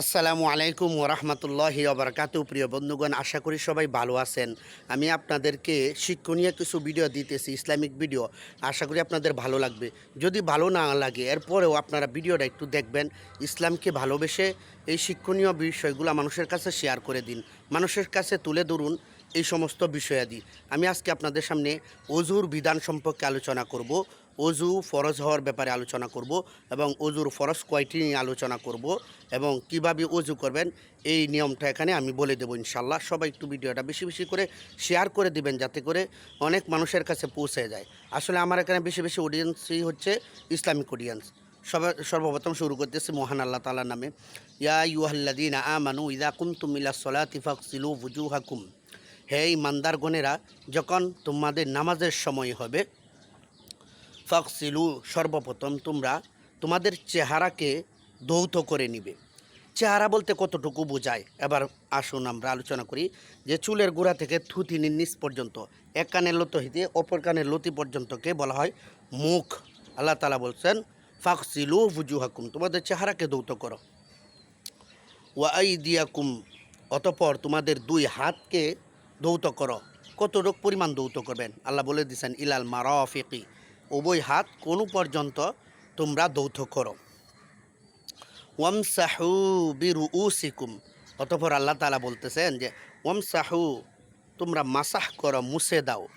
আসসালামু আলাইকুম ওরহমতুল্লাহি ওবরকাতু। প্রিয় বন্ধুগণ, আশা করি সবাই ভালো আছেন। আমি আপনাদেরকে শিক্ষণীয় কিছু ভিডিও দিতেছি, ইসলামিক ভিডিও। আশা করি আপনাদের ভালো লাগবে। যদি ভালো না লাগে, এরপরেও আপনারা ভিডিওটা একটু দেখবেন, ইসলামকে ভালোবেসে এই শিক্ষণীয় বিষয়গুলো মানুষের কাছে শেয়ার করে দিন। মানুষের কাছে তুলে ধরুন এই সমস্ত বিষয়াদি। আমি আজকে আপনাদের সামনে অজুর বিধান সম্পর্কে আলোচনা করব। অজু ফরজ হওয়ার ব্যাপারে আলোচনা করব এবং অজুর ফরজ কয়টি নিয়ে আলোচনা করব এবং কীভাবে অজু করবেন, এই নিয়মটা এখানে আমি বলে দেবো ইনশাল্লাহ সবাই একটু ভিডিওটা বেশি বেশি করে শেয়ার করে দিবেন যাতে করে অনেক মানুষের কাছে পৌঁছে যায়। আসলে আমার এখানে বেশি বেশি অডিয়েন্সই হচ্ছে ইসলামিক অডিয়েন্স সবার সর্বপ্রথম শুরু করতেছি মহান আল্লাহ তালার নামে। ইয়া ইউহাল্লাদিন আমানু ইদা কুমতুম ইলা সলাতি ফাকসিলু ফুজুহাকুম হে ইমানদারগণেরা যখন তোমাদের নামাজের সময় হবে ফকসিলু সর্বপ্রথম তোমরা তোমাদের চেহারাকে দৌত করে নিবে। চেহারা বলতে কতটুকু বোঝায়? এবার আসুন আমরা আলোচনা করি যে চুলের গোড়া থেকে থুতিনির নিচ পর্যন্ত, এক কানের লতি হইতে অপর কানের লতি পর্যন্তকে বলা হয় মুখ। আল্লাহ তালা বলছেন, ফাকসিলু বুজু হাকুম তোমাদের চেহারাকে দৌত করো। ওয়াই দিয়াকুম অতপর তোমাদের দুই হাতকে দৌত করো। কতটুক পরিমাণ দৌত করবেন? আল্লাহ বলে দিয়েছেন ইলাল মারফিকি উভয় হাত কোন পর্যন্ত তোমরা দৌত করো। ওয়াম সাহু বিরু উসিকুম অতপর আল্লাহ তালা বলতেছেন যে ওয়াম সাহু তোমরা মাসাহ করো, মুছে দাও।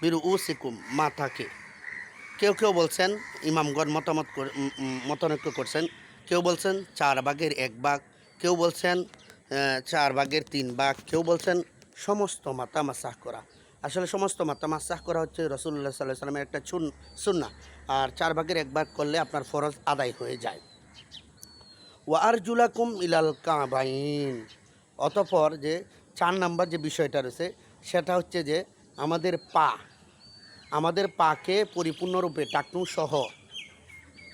বিরু উসিকুম মাথাকে। কেউ কেউ বলছেন, ইমামগণ মতামত মতানৈক্য করছেন। কেউ বলছেন, চার ভাগের এক ভাগ। কেউ বলছেন চার ভাগের তিন ভাগ। কেউ বলছেন, সমস্ত মাথা মাসাহ করা। আসলে সমস্ত মাথা মাসাহ করা হচ্ছে রসুল্লাহ সাল্লাহ সাল্লামের একটা চুন সুন্না আর চার ভাগের এক ভাগ করলে আপনার ফরজ আদায় হয়ে যায়। ওয়ার জুলাকুম ইলাল কাবাইন। অতপর যে চার নাম্বার যে বিষয়টা রয়েছে, সেটা হচ্ছে যে আমাদের পা। আমাদের পাকে পরিপূর্ণরূপে টাকনু সহ।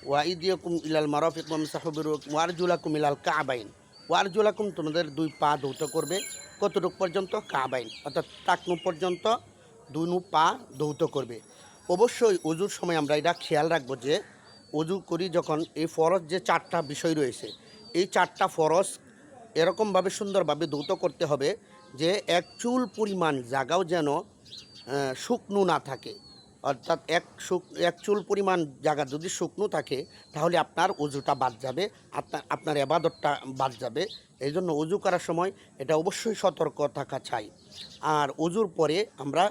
ওয়াইদিয়কুম ইলাল মারফিকুম সাহবির ওয়ারজুলাকুম ইলাল কাবাইন। ওয়ারজুলাকুম, তোমাদের দুই পা ধৌত করবে। কতটুক পর্যন্ত? কাবাইন। অর্থাৎ টাকনু পর্যন্ত দুনু পা ধৌত করবে। অবশ্যই অজুর সময় আমরা এটা খেয়াল রাখব যে অজু করি যখন এই ফরজ যে চারটা বিষয় রয়েছে, এই চারটা ফরজ এরকমভাবে সুন্দরভাবে ধৌত করতে হবে যে এক চুল পরিমাণ জায়গাও যেন শুকনো না থাকে। অর্থাৎ এক শুক এক চুল পরিমাণ জায়গা যদি শুকনো থাকে, তাহলে আপনার অজুটা বাদ যাবে, আপনার আপনার এবাদতটা বাদ যাবে। এই জন্য অজু করার সময় এটা অবশ্যই সতর্ক থাকা চাই। আর অজুর পরে আমরা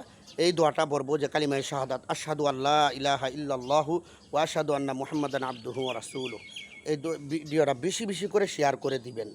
এই দোয়াটা বলব যে, কালিমায় শাহাদাত, আশহাদু আল্লাহ ইলাহা ইল্লাল্লাহু ওয়া আশহাদু আন্না মুহাম্মাদান আবদুহু ওয়া রাসূলুহু। এই ভিডিওটা বেশি বেশি করে শেয়ার করে দিবেন।